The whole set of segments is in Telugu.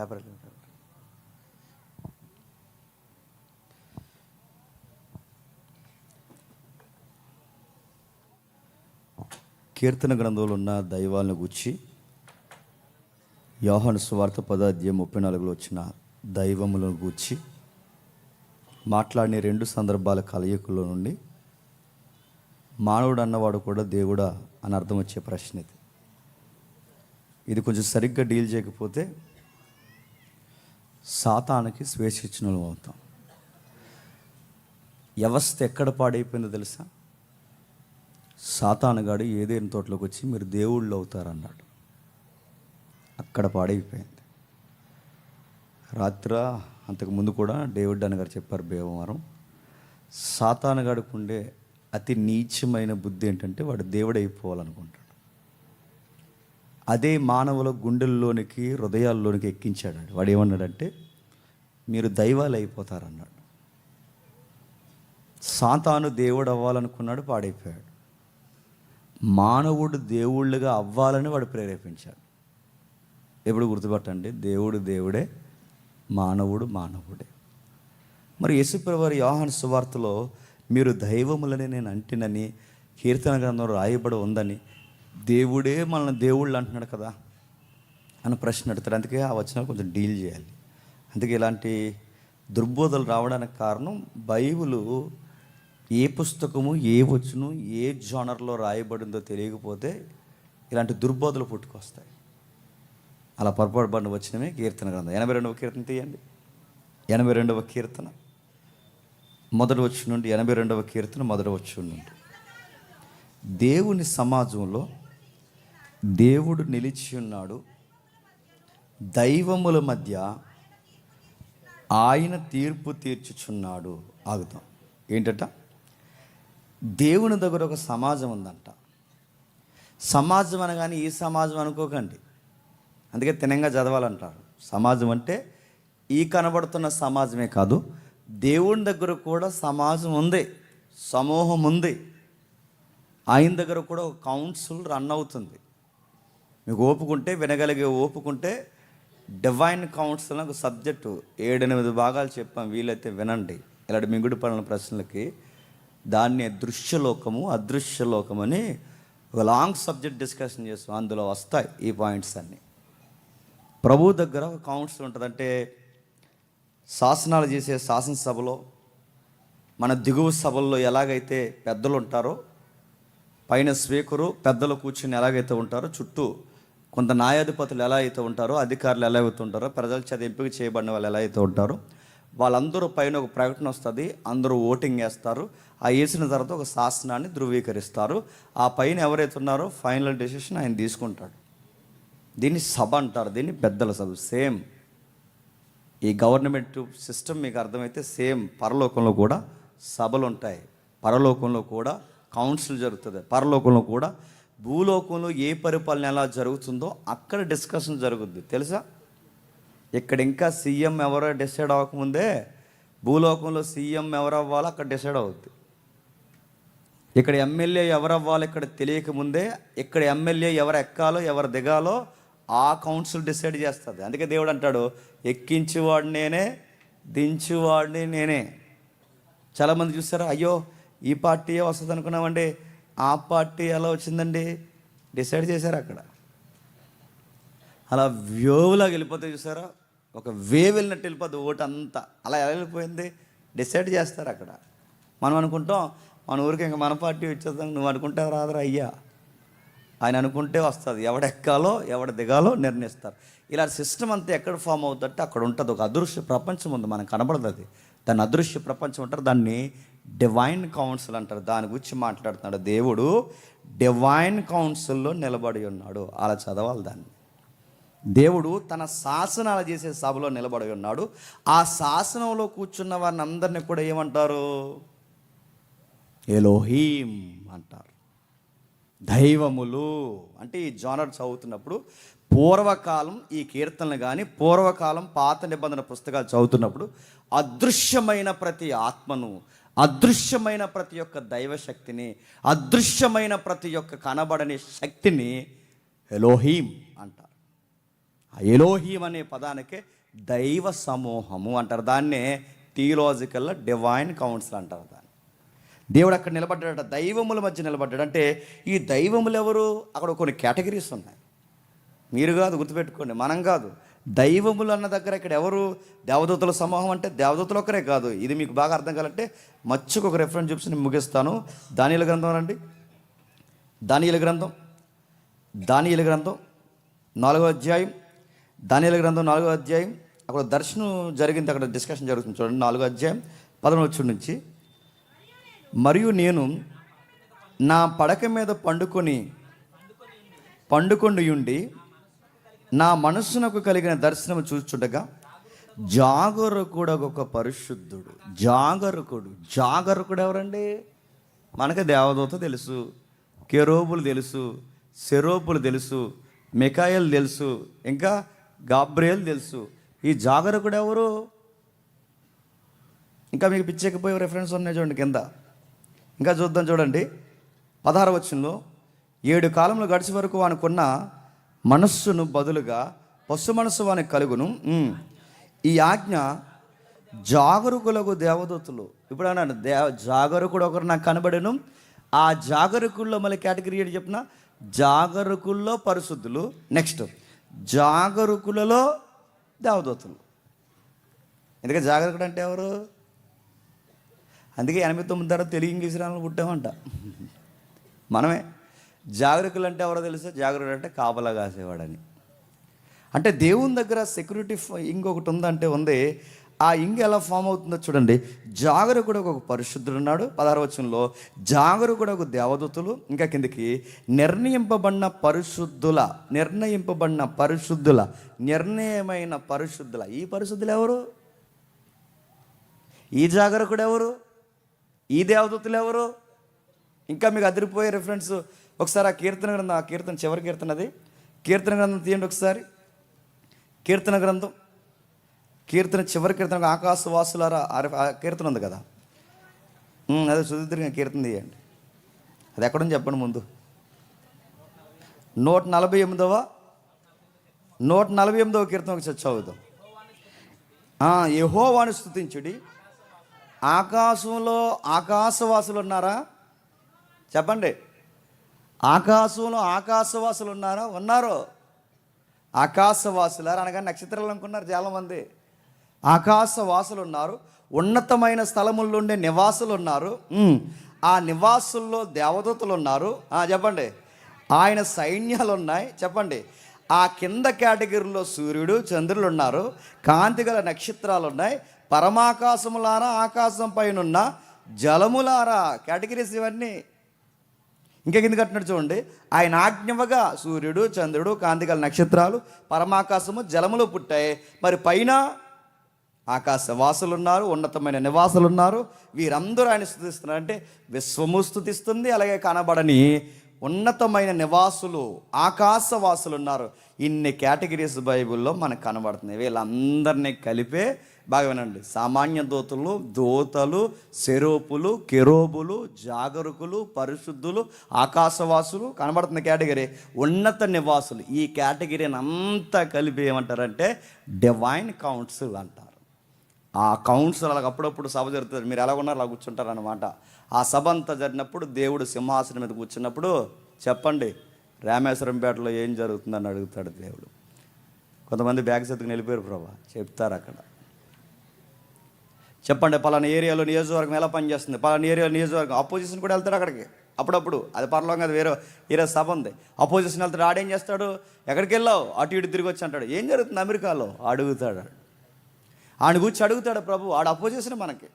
పేపర్ కీర్తన గ్రంథంలో ఉన్న దైవాలను గుచ్చి యోహాను స్వార్థ పదాధ్యాయం ముప్పై నాలుగులో వచ్చిన దైవములను గూర్చి మాట్లాడిన రెండు సందర్భాల కలయికలో నుండి మానవుడు అన్నవాడు కూడా దేవుడా అని అర్థం వచ్చే ప్రశ్న ఇది. ఇది కొంచెం సరిగ్గా డీల్ చేయకపోతే సాతానికి స్వేచ్ఛ ఇచ్చిన అవుతాం. వ్యవస్థ ఎక్కడ పాడైపోయిందో తెలుసా? సాతానుగాడు ఏదైనా తోటలోకి వచ్చి మీరు దేవుళ్ళు అవుతారన్నాడు. అక్కడ పాడైపోయింది. రాత్ర అంతకు ముందు కూడా డేవిడ్ అని గారు చెప్పారు భీమవరం సాతానుగాడికి ఉండే అతి నీచమైన బుద్ధి ఏంటంటే వాడు దేవుడైపోవాలనుకుంటాడు. అదే మానవుల గుండెల్లోనికి హృదయాల్లోనికి ఎక్కించాడు వాడు ఏమన్నాడంటే మీరు దైవాలు అయిపోతారన్నాడు. సాతాను దేవుడు అవ్వాలనుకున్నాడు పాడైపోయాడు. మానవుడు దేవుళ్ళుగా అవ్వాలని వాడు ప్రేరేపించాడు. ఎప్పుడు గుర్తుపట్టండి? దేవుడు దేవుడే మానవుడు మానవుడే. మరి యేసుప్రవారి యోహాను సువార్తలో మీరు దైవములని నేను అంటినని కీర్తన గ్రంథం రాయబడి ఉందని దేవుడే మనల్ని దేవుళ్ళు అంటున్నాడు కదా అని ప్రశ్న అడుగుతాడు. అందుకే ఆ వచనాలు కొంచెం డీల్ చేయాలి. అందుకే ఇలాంటి దుర్బోధలు రావడానికి కారణం బైబిలు ఏ పుస్తకము ఏ వచ్చును ఏ జోనర్లో రాయబడిందో తెలియకపోతే ఇలాంటి దుర్బోధలు పుట్టుకొస్తాయి. అలా పొరపాటు పడిన వచ్చినమే కీర్తన గ్రంథం. ఎనభై రెండవ కీర్తన తీయండి. ఎనభై రెండవ కీర్తన. మొదటి వచ్చి నుండి ఎనభై రెండవ కీర్తన మొదటి వచ్చి నుండి. దేవుని సమాజంలో దేవుడు నిలిచి ఉన్నాడు. దైవముల మధ్య ఆయన తీర్పు తీర్చుచున్నాడు. ఆగుతాం ఏంటట? దేవుని దగ్గర ఒక సమాజం ఉందంట. సమాజం అనగానే ఈ సమాజం అనుకోకండి. అందుకే తినంగా చదవాలంటారు. సమాజం అంటే ఈ కనబడుతున్న సమాజమే కాదు దేవుని దగ్గర కూడా సమాజం ఉంది సమూహం ఉంది. ఆయన దగ్గర కూడా ఒక కౌన్సిల్ రన్ అవుతుంది. మీకు ఓపుకుంటే వినగలిగే ఓపుకుంటే డివైన్ కౌన్సిల్ ఒక సబ్జెక్టు. ఏడెనిమిది భాగాలు చెప్పాం వీలైతే వినండి. ఇలాంటి మింగుడు పడిన ప్రశ్నలకి దాన్ని దృశ్యలోకము అదృశ్యలోకం అని ఒక లాంగ్ సబ్జెక్ట్ డిస్కషన్ చేస్తాం. అందులో వస్తాయి ఈ పాయింట్స్ అన్నీ. ప్రభు దగ్గర ఒక కౌన్సిల్ ఉంటుంది. అంటే శాసనాలు చేసే శాసనసభలో మన దిగువ సభల్లో ఎలాగైతే పెద్దలు ఉంటారో పైన స్పీకరు పెద్దలు కూర్చుని ఎలాగైతే ఉంటారో చుట్టూ కొంత న్యాయాధిపతులు ఎలా అయితే ఉంటారో అధికారులు ఎలా అయితే ఉంటారో ప్రజల చేత ఎంపిక చేయబడిన వాళ్ళు ఎలా అయితే ఉంటారో వాళ్ళందరూ పైన ఒక ప్రకటన వస్తుంది అందరూ ఓటింగ్ వేస్తారు. ఆ వేసిన తర్వాత ఒక శాసనాన్ని ధృవీకరిస్తారు. ఆ పైన ఎవరైతే ఉన్నారో ఫైనల్ డెసిషన్ ఆయన తీసుకుంటాడు. దీన్ని సభ అంటారు దీన్ని పెద్దల సభ. సేమ్ ఈ గవర్నమెంట్ సిస్టమ్ మీకు అర్థమైతే సేమ్ పరలోకంలో కూడా సభలు ఉంటాయి. పరలోకంలో కూడా కౌన్సిల్ జరుగుతుంది. పరలోకంలో కూడా భూలోకంలో ఏ పరిపాలన ఎలా జరుగుతుందో అక్కడ డిస్కషన్ జరుగుద్ది. తెలుసా? ఇక్కడ ఇంకా సీఎం ఎవరో డిసైడ్ అవ్వకముందే భూలోకంలో సీఎం ఎవరు అవ్వాలో అక్కడ డిసైడ్ అవుద్ది. ఇక్కడ ఎమ్మెల్యే ఎవరు అవ్వాలో ఇక్కడ తెలియకముందే ఇక్కడ ఎమ్మెల్యే ఎవరు ఎక్కాలో ఎవరు దిగాలో ఆ కౌన్సిల్ డిసైడ్ చేస్తుంది. అందుకే దేవుడు అంటాడు ఎక్కించేవాడు నేనే దించేవాడిని నేనే. చాలామంది చూస్తారా అయ్యో ఈ పార్టీ వస్తుంది అనుకున్నామండి ఆ పార్టీ ఎలా వచ్చిందండి? డిసైడ్ చేశారు అక్కడ. అలా వ్యోవులాగా వెళ్ళిపోతే చూసారా? ఒక వే వెళ్ళినట్టు వెళ్ళిపోద్ది ఓటు అంతా అలా ఎలా వెళ్ళిపోయింది? డిసైడ్ చేస్తారు అక్కడ. మనం అనుకుంటాం మన ఊరికి ఇంకా మన పార్టీ వచ్చేద్దాం. నువ్వు అనుకుంటే రాదురా అయ్యా. ఆయన అనుకుంటే వస్తుంది. ఎవడెక్కాలో ఎవడ దిగాలో నిర్ణయిస్తారు. ఇలా సిస్టమ్ అంతా ఎక్కడ ఫామ్ అవుతుందంటే అక్కడ ఉంటుంది. ఒక అదృశ్య ప్రపంచం ఉంది. మనకు కనబడదు అది. దాన్ని అదృశ్య ప్రపంచం ఉంటారు దాన్ని డివైన్ కౌన్సిల్ అంటారు. దాని గురించి మాట్లాడుతున్నాడు దేవుడు. డివైన్ కౌన్సిల్లో నిలబడి ఉన్నాడు. అలా చదవాలి దాన్ని. దేవుడు తన శాసనాలు చేసే సభలో నిలబడి ఉన్నాడు. ఆ శాసనంలో కూర్చున్న వారిని అందరినీ కూడా ఏమంటారు? ఎలోహీం అంటారు. దైవములు. అంటే ఈ జానర్ చదువుతున్నప్పుడు పూర్వకాలం ఈ కీర్తనలు కానీ పూర్వకాలం పాత నిబంధన పుస్తకాలు చదువుతున్నప్పుడు అదృశ్యమైన ప్రతి ఆత్మను అదృశ్యమైన ప్రతి ఒక్క దైవ శక్తిని అదృశ్యమైన ప్రతి ఒక్క కనబడని శక్తిని ఎలోహీం అంటారు. ఆ ఎలోహీం అనే పదానికి దైవ సమూహము అంటారు. దాన్నే థియలాజికల్ డివైన్ కౌన్సిల్ అంటారు దాన్ని. దేవుడు అక్కడ నిలబడ్డాడట దైవముల మధ్య నిలబడ్డాడు. అంటే ఈ దైవములు ఎవరు? అక్కడ కొన్ని కేటగిరీస్ ఉన్నాయి. మీరు కాదు గుర్తుపెట్టుకోండి మనం కాదు. దైవములు అన్న దగ్గర ఇక్కడ ఎవరు దేవదూతల సమూహం అంటే దేవదూతలు ఒక్కరే కాదు. ఇది మీకు బాగా అర్థం కావాలంటే మచ్చుకు ఒక రెఫరెన్స్ చూసి నేను ముగిస్తాను. దానియుల గ్రంథం రండి దానియల గ్రంథం. దానియల గ్రంథం. నాలుగో అధ్యాయం. దానియల గ్రంథం నాలుగో అధ్యాయం. అక్కడ దర్శనం జరిగింది అక్కడ డిస్కషన్ జరుగుతుంది. చూడండి నాలుగో అధ్యాయం పదమూడు నుంచి. మరియు నేను నా పడక మీద పండుకొని పండుకొని ఉండి నా మనస్సునకు కలిగిన దర్శనం చూచుండగా జాగరకుడు ఒక పరిశుద్ధుడు. జాగరకుడు. జాగరకుడు ఎవరండి? మనకి దేవదూత తెలుసు కెరోబులు తెలుసు సెరోపులు తెలుసు మికాయలు తెలుసు ఇంకా గాబ్రియల్ తెలుసు. ఈ జాగరకుడు ఎవరు? ఇంకా మీకు పిచ్చెక్కిపోయే రెఫరెన్స్ ఉన్నాయి చూడండి కింద. ఇంకా చూద్దాం చూడండి. పదహారు వచ్చిందో ఏడు కాలంలో గడిచి వరకు అనుకున్న మనస్సును బదులుగా పశు మనస్సు వానికి కలుగును. ఈ ఆజ్ఞ జాగరుకులకు దేవదూతులు. ఇప్పుడు అన్నాను దేవ జాగరుకుడు ఒకరు నాకు కనబడను. ఆ జాగరుకుల్లో మళ్ళీ కేటగిరీ ఏంటి చెప్పిన? జాగరుకుల్లో పరిశుద్ధులు. నెక్స్ట్ జాగరుకులలో దేవదూతులు. ఎందుకంటే జాగరుకుడు అంటే ఎవరు? అందుకే ఎనభై తొమ్మిది తర్వాత తెలుగు ఇంగ్లీష్ రాను పుట్టామంట. మనమే. జాగరకులు అంటే ఎవరో తెలుసా? జాగరుడు అంటే కాపలా కాసేవాడని. అంటే దేవుని దగ్గర సెక్యూరిటీ ఇంకొకటి ఉందంటే ఉంది. ఆ ఇంగ్ ఎలా ఫామ్ అవుతుందో చూడండి. జాగరకుడు ఒక పరిశుద్ధుడు ఉన్నాడు. పదహారు వచనంలో జాగరకుడు ఒక దేవదూతులు. ఇంకా కిందకి నిర్ణయింపబడిన పరిశుద్ధుల నిర్ణయింపబడిన పరిశుద్ధుల నిర్ణయమైన పరిశుద్ధుల. ఈ పరిశుద్ధులు ఎవరు? ఈ జాగరకుడు ఎవరు? ఈ దేవదూతులు ఎవరు? ఇంకా మీకు అదిరిపోయే రిఫరెన్స్ ఒకసారి ఆ కీర్తన గ్రంథం ఆ కీర్తన చివరి కీర్తన అది. కీర్తన గ్రంథం తీయండి ఒకసారి. కీర్తన గ్రంథం. కీర్తన చివరి కీర్తన ఆకాశవాసులారా ఆ- కీర్తన ఉంది కదా. అదే సుదీర్ఘంగా కీర్తన తీయండి. అది ఎక్కడుంది చెప్పండి ముందు. నూట నలభై ఎనిమిదవ నూట నలభై ఎనిమిదవ కీర్తన ఒకసారి చదువుదాం. యహోవాను స్థుతించుడి ఆకాశంలో ఆకాశవాసులు ఉన్నారా? చెప్పండి. ఆకాశంలో ఆకాశవాసులు ఉన్నారా? ఉన్నారు? ఆకాశవాసులారు? అనగా నక్షత్రాలు అనుకున్నారు చాలామంది. ఆకాశవాసులు ఉన్నారు. ఉన్నతమైన స్థలముల్లో ఉండే నివాసులు ఉన్నారు. ఆ నివాసుల్లో దేవదూతలు ఉన్నారు. చెప్పండి. ఆయన సైన్యాలు ఉన్నాయి చెప్పండి. ఆ కింద కేటగిరీలో సూర్యుడు చంద్రులు ఉన్నారు. కాంతి గల నక్షత్రాలు ఉన్నాయి పరమాకాశములారా ఆకాశం పైన ఉన్న జలములారా? కేటగిరీస్ ఇవన్నీ. ఇంకా కింద కట్టినట్టు చూడండి? ఆయన ఆజ్ఞవగా సూర్యుడు చంద్రుడు కాంతిగల నక్షత్రాలు పరమాకాశము జలములో పుట్టాయి. మరి పైన ఆకాశ వాసులు ఉన్నారు ఉన్నతమైన నివాసులు ఉన్నారు వీరందరూ ఆయన స్థుతిస్తున్నారు అంటే విశ్వము స్థుతిస్తుంది అలాగే కనబడని ఉన్నతమైన నివాసులు ఆకాశవాసులు ఉన్నారు ఇన్ని కేటగిరీస్ బైబిల్లో మనకు కనబడుతుంది వీళ్ళందరినీ కలిపే బాగా వినండి. సామాన్య దూతలు దూతలు సెరోపులు కెరోబులు జాగరుకులు పరిశుద్ధులు ఆకాశవాసులు కనబడుతున్న కేటగిరీ ఉన్నత నివాసులు. ఈ కేటగిరీని అంతా కలిపి ఏమంటారంటే డివైన్ కౌన్సిల్ అంటారు. ఆ కౌన్సిల్ అలాగ అప్పుడప్పుడు సభ జరుగుతుంది. మీరు ఎలా ఉన్నారు? అలా కూర్చుంటారు అనమాట ఆ సభ అంతా జరిగినప్పుడు దేవుడు సింహాసనం మీద కూర్చున్నప్పుడు చెప్పండి రామేశ్వరంపేటలో ఏం జరుగుతుందని అడుగుతాడు దేవుడు. కొంతమంది బ్యాగ్ సెత్తుకుని వెళ్ళిపోయారు ప్రభా. చెప్తారు అక్కడ. చెప్పండి పలానా ఏరియాలో నియోజకవర్గం ఎలా పనిచేస్తుంది? పలానా ఏరియాలో నియోజకవర్గం. అపోజిషన్ కూడా వెళ్తాడు అక్కడికి. అప్పుడప్పుడు. అది పర్లోగా అది వేరే వేరే సభ ఉంది. అపోజిషన్ వెళ్తాడు ఆడేం చేస్తాడు? ఎక్కడికి వెళ్ళావు? అటు ఇటు తిరిగి వచ్చి అంటాడు. ఏం జరుగుతుంది అమెరికాలో? అడుగుతాడు. ఆయన కూర్చి అడుగుతాడు ప్రభు. ఆడ అపోజిషన్ మనకి.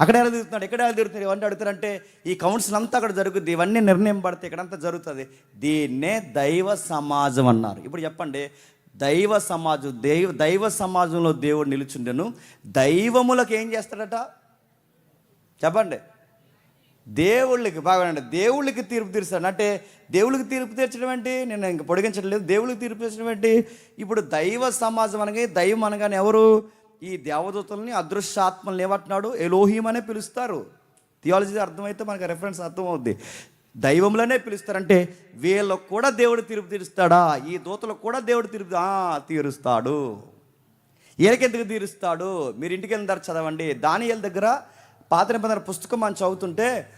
అక్కడ ఎలా తిరుగుతున్నాడు? ఎక్కడ ఎలా తిరుగుతున్నాడు? ఇవన్నీ అడుగుతారంటే ఈ కౌన్సిల్ అంతా అక్కడ జరుగుతుంది ఇవన్నీ నిర్ణయం పడితే ఇక్కడంతా జరుగుతుంది. దీన్నే దైవ సమాజం అన్నారు. ఇప్పుడు చెప్పండి దైవ సమాజం దైవ దైవ సమాజంలో దేవుడు నిలుచుండెను. దైవములకు ఏం చేస్తాడట? చెప్పండి. దేవుళ్ళకి బాగానండి. దేవుళ్ళకి తీర్పు తీరుస్తాడు. అంటే దేవుళ్ళకి తీర్పు తీర్చడం ఏంటి? నేను ఇంక పొడిగించట్లేదు దేవుళ్ళకి తీర్పు తీర్చడం ఏంటి? ఇప్పుడు దైవ సమాజం అనగా దైవం అనగానే ఎవరు? ఈ దేవదూతల్ని అదృశ్యాత్మల్ని ఏమంటున్నాడు? ఎలోహీం అనే పిలుస్తారు. థియాలజీ అర్థమైతే మనకి రెఫరెన్స్ అర్థమవుద్ది. దైవంలోనే పిలుస్తారంటే వీళ్ళకు కూడా దేవుడు తీర్పు తీరుస్తాడా? ఈ దూతలకు కూడా దేవుడు తీర్పు తీరుస్తాడు. వీళ్ళకెందుకు తీరుస్తాడు? మీరు ఇంటికి వెళ్ళిన చదవండి. దానియల దగ్గర పాత నిబంధన పుస్తకం మనం చదువుతుంటే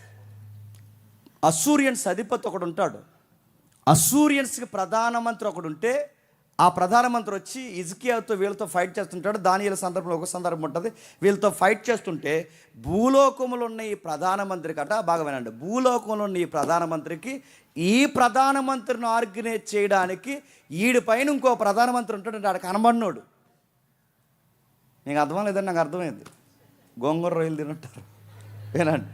అసూరియన్స్ అధిపతి ఒకడు ఉంటాడు. అసూరియన్స్కి ప్రధానమంత్రి ఒకడు ఉంటే ఆ ప్రధానమంత్రి వచ్చి ఇజ్కియాతో వీళ్ళతో ఫైట్ చేస్తుంటాడు. దానియల సందర్భంలో ఒక సందర్భం ఉంటుంది. వీళ్ళతో ఫైట్ చేస్తుంటే భూలోకంలో ఉన్న ఈ ప్రధానమంత్రి కట బాగా వినండి భూలోకంలో ఉన్న ఈ ప్రధానమంత్రికి ఈ ప్రధానమంత్రిని ఆర్గనైజ్ చేయడానికి ఈడి పైన ఇంకో ప్రధానమంత్రి ఉంటాడు ఆడ కనబడినోడు. నీకు అర్థం లేదని నాకు అర్థమైంది. గోంగూర రొయ్యలు తినుంటారు వినండి.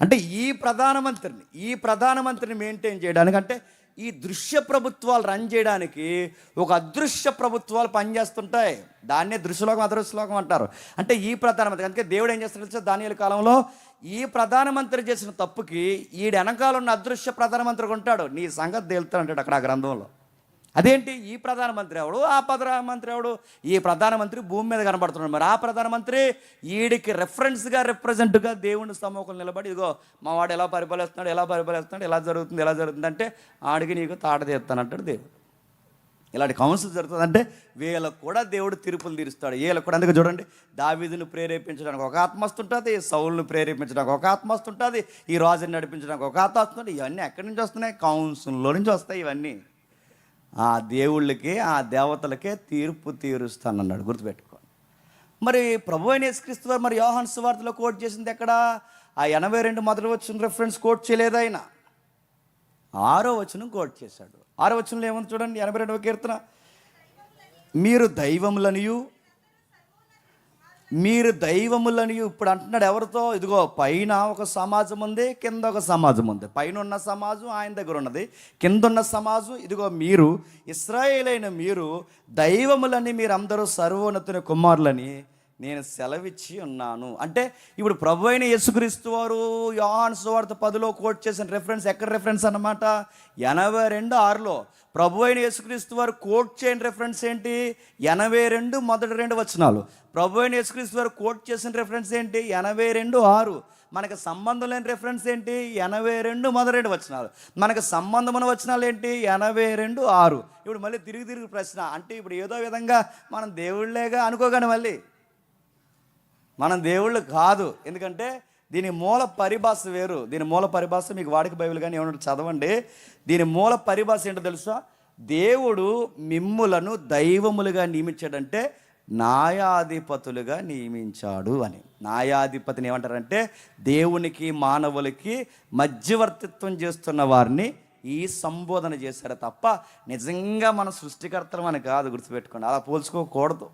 అంటే ఈ ప్రధానమంత్రిని ఈ ప్రధానమంత్రిని మెయింటైన్ చేయడానికి అంటే ఈ దృశ్య ప్రభుత్వాలు రన్ చేయడానికి ఒక అదృశ్య ప్రభుత్వాలు పనిచేస్తుంటాయి. దాన్నే దృశ్యలోకం అదృశ్యలోకం అంటారు. అంటే ఈ ప్రధానమంత్రి అందుకే దేవుడు ఏం చేస్తాడు తెలుసా? దానియల కాలంలో ఈ ప్రధానమంత్రి చేసిన తప్పుకి ఈడు వెనకాల ఉన్న అదృశ్య ప్రధానమంత్రికి ఉంటాడు నీ సంగతి తేలుతాడు అంటాడు అక్కడ ఆ గ్రంథంలో. అదేంటి? ఈ ప్రధానమంత్రి ఎవడు? ఆ ప్రధానమంత్రి ఎవడు? ఈ ప్రధానమంత్రి భూమి మీద కనబడుతున్నాడు. మరి ఆ ప్రధానమంత్రి ఈడికి రెఫరెన్స్గా రిప్రజెంట్గా దేవుని సమ్మూహం నిలబడి ఇదిగో మా వాడు ఎలా పరిపాలిస్తున్నాడు ఎలా పరిపాలిస్తున్నాడు ఎలా జరుగుతుంది ఎలా జరుగుతుంది అంటే ఆడికి నీకు తాట తీస్తానంటాడు దేవుడు. ఇలాంటి కౌన్సిల్ జరుగుతుందంటే వీళ్ళకు కూడా దేవుడు తీర్పులు తీరుస్తాడు. వీళ్ళకు కూడా అందుకే చూడండి? దావీదును ప్రేరేపించడానికి ఒక ఆత్మస్థు ఉంటుంది సౌల్ను ప్రేరేపించడానికి ఒక ఆత్మ ఉంటుంది ఈ రాజుని నడిపించడానికి ఒక ఆత్మ ఇవన్నీ ఎక్కడి నుంచి వస్తున్నాయి? కౌన్సిల్లో నుంచి వస్తాయి ఇవన్నీ. ఆ దేవుళ్ళకి ఆ దేవతలకే తీర్పు తీరుస్తానన్నాడు. గుర్తుపెట్టుకోండి. మరి ప్రభు అయిన యేసుక్రీస్తు వారు మరి యోహాన్ సువార్తలో కోట్ చేసింది ఎక్కడ? ఆ ఎనభై రెండు మొదటి వచ్చిన రెఫరెన్స్ కోట్ చేయలేదు ఆయన. ఆరో వచనం కోట్ చేశాడు. ఆరో వచనంలో ఏముంది చూడండి? ఎనభై రెండవ కీర్తన. మీరు దైవములనియు మీరు దైవములని ఇప్పుడు అంటున్నాడు ఎవరితో? ఇదిగో పైన ఒక సమాజం ఉంది కింద ఒక సమాజం ఉంది. పైన ఉన్న సమాజం ఆయన దగ్గర ఉన్నది. కింద ఉన్న సమాజం ఇదిగో మీరు ఇస్రాయేలైన మీరు దైవములని మీరు అందరూ సర్వోన్నతుని కుమారులని నేను సెలవిచ్చి ఉన్నాను. అంటే ఇప్పుడు ప్రభు అయిన యేసుక్రీస్తు వారు యోహాన్ సువార్త పదిలో కోట్ చేసిన రెఫరెన్స్ ఎక్కడ రెఫరెన్స్ అన్నమాట? ఎనభై రెండు ఆరులో. ప్రభు అయిన యేసుక్రీస్తు వారు కోట్ చేయని రెఫరెన్స్ ఏంటి? ఎనభై రెండు మొదటి రెండు వచనాలు. ప్రభు అయిన యేసుక్రీస్తు వారు కోట్ చేసిన రెఫరెన్స్ ఏంటి? ఎనభై రెండు ఆరు. మనకు సంబంధం లేని రెఫరెన్స్ ఏంటి? ఎనభై రెండు మొదటి రెండు వచనాలు. మనకు సంబంధమైన వచనాలు ఏంటి? ఎనభై రెండు ఆరు. ఇప్పుడు మళ్ళీ తిరిగి తిరిగి ప్రశ్న. అంటే ఇప్పుడు ఏదో విధంగా మనం దేవుళ్ళేగా అనుకోగానే మళ్ళీ మనం దేవుళ్ళు కాదు. ఎందుకంటే దీని మూల పరిభాష వేరు. దీని మూల పరిభాష మీకు వాడికి బైబిల్ కానీ ఏమన్నా చదవండి. దీని మూల పరిభాష ఏంటో తెలుసా? దేవుడు మిమ్ములను దైవములుగా నియమించాడంటే న్యాయాధిపతులుగా నియమించాడు అని. న్యాయాధిపతిని ఏమంటారంటే దేవునికి మానవులకి మధ్యవర్తిత్వం చేస్తున్న వారిని ఈ సంబోధన చేశారు తప్ప నిజంగా మన సృష్టికర్తలం అని కాదు గుర్తుపెట్టుకోండి. అలా పోల్చుకోకూడదు.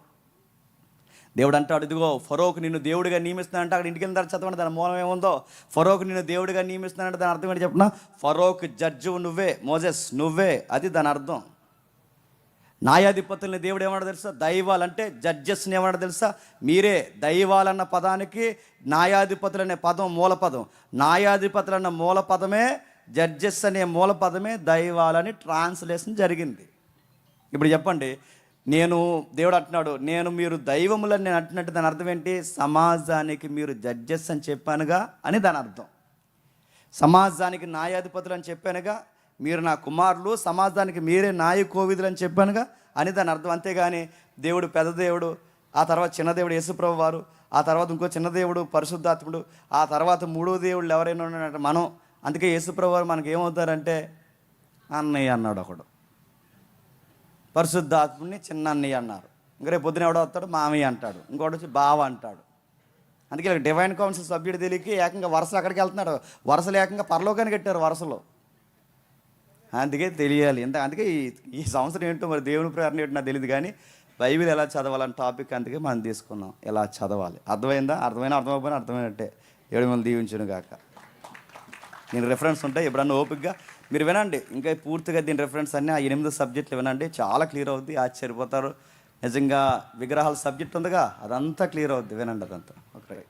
దేవుడు అంటాడు ఇదిగో ఫరోకు నిన్ను దేవుడిగా నియమిస్తున్నానంటే అక్కడ ఇంటికి వెళ్ళిన తర్వాత చదవండి దాని మూలం ఏముందో? ఫరోకు నిన్ను దేవుడిగా నియమిస్తున్నానంటే దాని అర్థం ఏంటి చెప్పిన? ఫరోక్ జడ్జు నువ్వే మోజెస్ నువ్వే అది దాని అర్థం. న్యాయాధిపతుల్ని దేవుడు ఏమన్నా తెలుసా? దైవాలు అంటే జడ్జెస్ని ఏమన్నా తెలుసా? మీరే దైవాలన్న పదానికి న్యాయాధిపతులు అనే పదం మూల పదం. న్యాయాధిపతులు అన్న మూల పదమే జడ్జెస్ అనే మూల పదమే దైవాలని ట్రాన్స్లేషన్ జరిగింది. ఇప్పుడు చెప్పండి నేను దేవుడు అంటున్నాడు నేను మీరు దైవములని నేను అంటున్నట్టు దాని అర్థం ఏంటి? సమాజానికి మీరు జడ్జెస్ అని చెప్పానుగా అని దాని అర్థం. సమాజానికి న్యాయాధిపతులు అని చెప్పానుగా మీరు నా కుమారులు సమాజానికి మీరే నాయకోవిధులు అని చెప్పానుగా అని దాని అర్థం. అంతేగాని దేవుడు పెద్ద దేవుడు ఆ తర్వాత చిన్న దేవుడు యేసుప్రభు వారు ఆ తర్వాత ఇంకో చిన్న దేవుడు పరిశుద్ధాత్ముడు ఆ తర్వాత మూడో దేవుళ్ళు ఎవరైనా ఉన్నారంటే మనం. అందుకే యేసుప్రభు వారు మనకి ఏమవుతారంటే అన్నయ్య అన్నాడు ఒకడు. పరిశుద్ధాత్ముడిని చిన్న అన్నయ్య అన్నారు. ఇంక రేపు పొద్దున ఎవడో వస్తాడు? మామయ్య అంటాడు. ఇంకోటి వచ్చి బావ అంటాడు. అందుకే డివైన్ కౌన్సిల్ సభ్యుడు తెలియక ఏకంగా వరుసలు అక్కడికి వెళ్తున్నాడు. వరుసలు ఏకంగా పరలోకాన్ని కట్టారు వరుసలో. అందుకే తెలియాలి. ఇంత అందుకే ఈ ఈ సంవత్సరం ఏంటో మరి దేవుని ప్రేరణ ఏంటో నాకు తెలియదు కానీ బైబిల్ ఎలా చదవాలని టాపిక్ అందుకే మనం తీసుకున్నాం. ఎలా చదవాలి? అర్థమైందా? అర్థమైనా అర్థమైపోయినా అర్థమైనట్టే. ఏడు మంది దీవించును కాక నేను రెఫరెన్స్ ఉంటాయి ఎప్పుడన్నా ఓపిక్గా మీరు వినండి. ఇంకా పూర్తిగా దీని రెఫరెన్స్ అన్ని ఆ ఎనిమిది సబ్జెక్టులు వినండి. చాలా క్లియర్ అవుద్ది. ఆశ్చర్యపోతారు. నిజంగా విగ్రహాల సబ్జెక్ట్ ఉందిగా. అదంతా క్లియర్ అవుద్ది. వినండి అదంతా. ఓకే